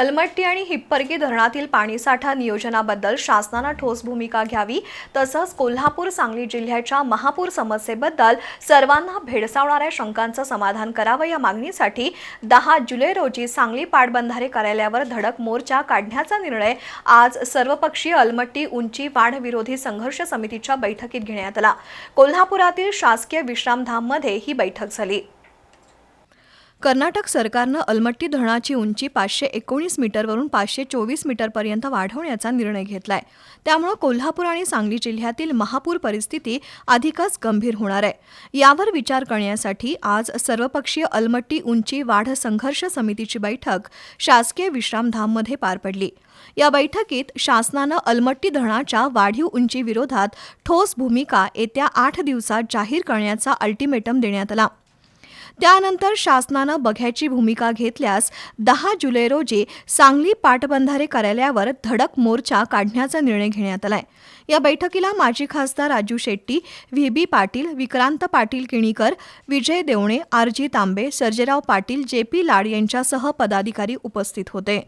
अलमट्टी आणि हिप्परगी धरणातील पाणीसाठा नियोजनाबद्दल शासनानं ठोस भूमिका घ्यावी तसंच कोल्हापूर सांगली जिल्ह्याच्या महापूर समस्येबद्दल सर्वांना भेडसावणाऱ्या शंकांचं समाधान करावं या मागणीसाठी दहा जुलै रोजी सांगली पाटबंधारे कार्यालयावर धडक मोर्चा काढण्याचा निर्णय आज सर्वपक्षीय अलमट्टी उंची वाढ विरोधी संघर्ष समितीच्या बैठकीत घेण्यात आला. कोल्हापुरातील शासकीय विश्रामधाममध्ये ही बैठक झाली. कर्नाटक सरकारनं अलमट्टी धरणाची उंची पाचशे एकोणीस मीटरवरून पाचशे चोवीस मीटरपर्यंत वाढवण्याचा निर्णय घेतलाय. त्यामुळे कोल्हापूर आणि सांगली जिल्ह्यातील महापूर परिस्थिती अधिकच गंभीर होणार आहे. यावर विचार करण्यासाठी आज सर्वपक्षीय अलमट्टी उंची वाढ संघर्ष समितीची बैठक शासकीय विश्रामधाममध्ये पार पडली. या बैठकीत शासनानं अलमट्टी धरणाच्या वाढीव उंची विरोधात ठोस भूमिका येत्या आठ दिवसात जाहीर करण्याचा अल्टिमेटम देण्यात आला. त्यानंतर शासनानं बघ्याची भूमिका घेतल्यास दहा जुलै रोजी सांगली पाटबंधारे कार्यालयावर धडक मोर्चा काढण्याचा निर्णय घेण्यात आलाय. या बैठकीला माजी खासदार Raju Shetti V B Patil Vikrant Patil Kinikar Vijay Devane R G Tambe Sarjerao Patil J P Lad यांच्यासह पदाधिकारी उपस्थित होते.